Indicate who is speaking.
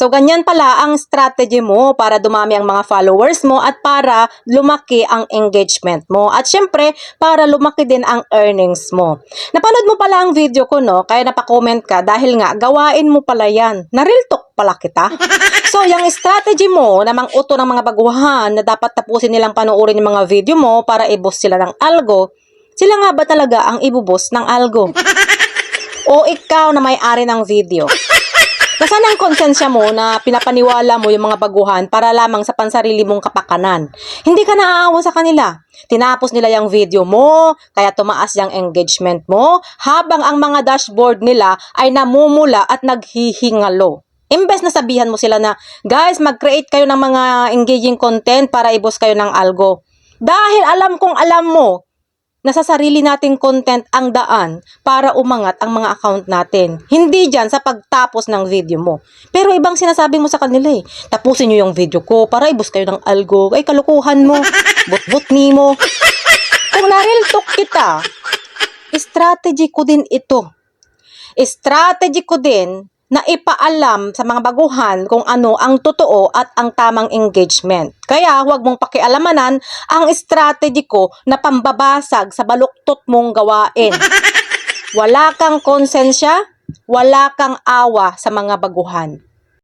Speaker 1: So, ganyan pala ang strategy mo para dumami ang mga followers mo at para lumaki ang engagement mo. At syempre, para lumaki din ang earnings mo. Napanood mo pala ang video ko, no? Kaya napakomment ka dahil nga, gawain mo pala yan. Naril talk pala kita. So, yung strategy mo na mang uto ng mga baguhan na dapat tapusin nilang panoorin yung mga video mo para i-boost sila ng algo, sila nga ba talaga ang ibuboost ng algo? o ikaw na may-ari ng video? Nasaan ang konsensya mo na pinapaniwala mo yung mga baguhan para lamang sa pansarili mong kapakanan? Hindi ka naaawa sa kanila. Tinapos nila yung video mo, kaya tumaas yung engagement mo, habang ang mga dashboard nila ay namumula at naghihingalo. Imbes na sabihan mo sila na, guys, mag-create kayo ng mga engaging content para i-boost kayo ng algo. Dahil alam kong alam mo, na sa sarili nating content ang daan para umangat ang mga account natin. Hindi dyan sa pagtapos ng video mo. Pero ibang sinasabi mo sa kanila eh. Tapusin nyo yung video ko para ibus kayo ng algo. Ay, kalukuhan mo. But-but ni mo. Kung naril talk kita, strategy ko din ito. Strategy ko din na ipaalam sa mga baguhan kung ano ang totoo at ang tamang engagement. Kaya huwag mong pakialamanan ang strategy ko na pambabasag sa baluktot mong gawain. Wala kang konsensya, wala kang awa sa mga baguhan.